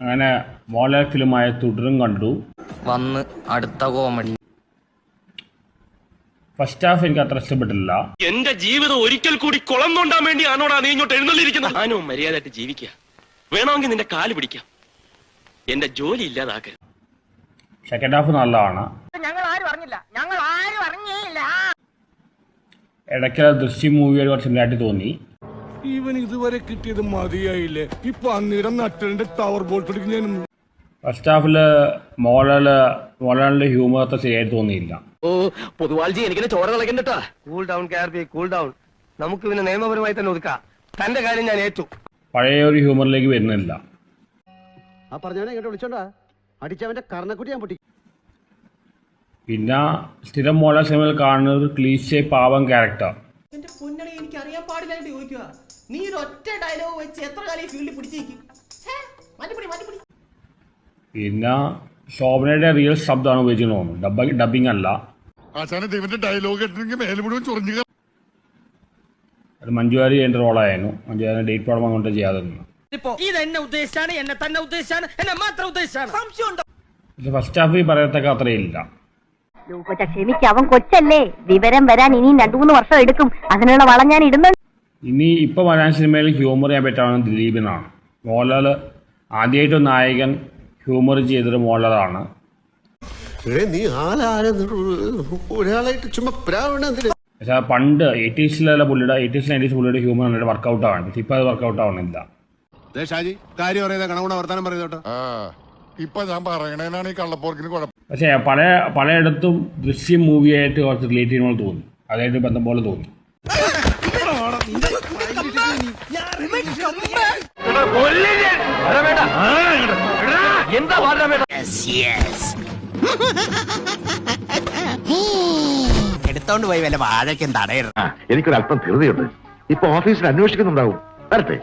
അങ്ങനെ മോലാക്കിലുമായ തുടരും കണ്ടു. വന്ന് അടുത്ത കോമഡി. ഫസ്റ്റ് ഹാഫ് എനിക്ക് അത്ര ഇഷ്ടപ്പെട്ടില്ല എന്റെ ജീവിതം ഒരിക്കൽ കൂടി കുളം തോണ്ടാൻ വേണ്ടിയാണോടാ നീ ഇങ്ങോട്ട് എഴുന്നള്ളിയിരിക്കുന്നത്? ഞാനും മര്യാദയായിട്ട് ജീവിക്കുക വേണമെങ്കിൽ നിന്റെ കാൽ പിടിക്കാം. എന്റെ ജോലി ഇല്ലാതാക്കരുത്. സെക്കൻഡ് ഹാഫ് നല്ലതാണ്. ഞങ്ങൾ ആരും അറിഞ്ഞില്ല. ഞങ്ങൾ ആരും അറിഞ്ഞേയില്ല ഇടയ്ക്കല ദൃശ്യം മൂവിയോട് കുറച്ച് സിമിലായിട്ട് തോന്നി. ഇവൻ ഇതുവരെ കിട്ടിയത് മതിയായില്ലേ? ഇപ്പൊ അന്നേരം നട്ടലിന്റെ ടവർ ബോൾട്ട് ഞാൻ ഫസ്റ്റ് ഹാഫിൽ മോളൽ മോഹൻലാലിന്റെ ഹ്യൂമർ അത്ര ശരിയായി തോന്നിയില്ല. ഓ പൊതുവാൾജി എനിക്ക് ചോര കളക്കണ്ടട്ടാ cool down okay cool down നമുക്ക് പിന്നെ നിയമപരമായി തന്നെ ഒതുക്കാം. തന്റെ കാര്യം ഞാൻ ഏറ്റു. പഴയ ഒരു ഹ്യൂമറിലേക്ക് വരുന്നില്ല. ആ പറഞ്ഞവനെ ഇങ്ങോട്ട് വിളിച്ചോണ്ടാ. അടിച്ചവന്റെ കർണക്കുട്ടി ഞാൻ പൊട്ടി പിന്നെ സ്ഥിരം മോഹൻലാൽ സിനിമയിൽ കാണുന്ന ഒരു ക്ലീശ പാവം ക്യാരക്ടർ എന്റെ എനിക്ക് അറിയാൻ പാടില്ല ചോദിക്കുക നീ ഒരു ഒറ്റ ഡയലോഗ് വെച്ച് എത്ര കാലം ഈ ഫീൽഡിൽ പിടിച്ചേക്കും മാറ്റിപ്പിടി മാറ്റിപ്പിടി. പിന്നെ ശോഭനയുടെ റിയൽ ശബ്ദമാണ് ഉപയോഗിച്ചത് തോന്നുന്നു. ഡബ് ഡബിങ് അല്ല. ആശാനെ ദൈവന്റെ ഡയലോഗ് കേട്ടിട്ടുണ്ടെങ്കിൽ മേലെ മുഴുവൻ ചൊറിഞ്ഞു അത് മഞ്ജുവാരി എന്റെ റോളായിരുന്നു മഞ്ജുവാരി ഡേറ്റ് പ്രോബ്ലം കൊണ്ട് ചെയ്യാതെ നിന്നു ഇത് എന്നെ ഉദ്ദേശിച്ചാണ് എന്നെ തന്നെ ഉദ്ദേശിച്ചാണ് എന്നെ മാത്രം ഉദ്ദേശിച്ചാണ്. സംശയമുണ്ടോ? പക്ഷെ ഫസ്റ്റ് ഹാഫ് പറയത്തക്ക അത്രയില്ല. ക്ഷമിക്ക് അവൻ കൊച്ചല്ലേ. വിവരം വരാൻ ഇനിയും രണ്ടു മൂന്ന് വർഷം എടുക്കും. അതിനുള്ള വളം ഞാൻ ഇടുന്നുണ്ട്. ഇനി ഇപ്പോൾ വരാൻ സിനിമയിൽ ഹ്യൂമർ ചെയ്യാൻ പറ്റാവുന്ന ദിലീപിനാണ് മോഹൻലാൽ ആദ്യമായിട്ട് നായകൻ ഹ്യൂമർ ചെയ്തൊരു മോഹൻലാലാണ്. നീ ആലാരെന്ന് ഒരാളായിട്ട് ചുമ്മാ പ്രാവണെന്തിന് പക്ഷെ അത് പണ്ട് എയ്റ്റീസിലെ പുള്ളിയുടെ എയ്റ്റീസ് നയന്റീസ് പുള്ളിയുടെ ഹ്യൂമർ നല്ല വർക്കൗട്ട് ആവാണ് പക്ഷെ ഇപ്പം അത് വർക്കൗട്ട് ആവണില്ല. ഷാജി കാര്യം പറയുന്ന കണകുണ വർത്താനം പറയുന്നോട്ടോ ഇപ്പൊ ഞാൻ പറയണേനാണ് ഈ കള്ളപ്പോർക്കിന് കുഴപ്പം. പക്ഷേ പല പലയിടത്തും ദൃശ്യം മൂവിയായിട്ട് കുറച്ച് റിലേറ്റ് ചെയ്യുമ്പോൾ തോന്നി. അതായിട്ട് ബന്ധം പോലെ തോന്നി. എന്താ എടുത്തോണ്ട് പോയി വല്ല വാഴയ്ക്കും തടയരുത്. എനിക്കൊരല്പം ധൃതിയുണ്ട്. ഇപ്പൊ ഓഫീസിൽ അന്വേഷിക്കുന്നുണ്ടാവും. വരട്ടെ.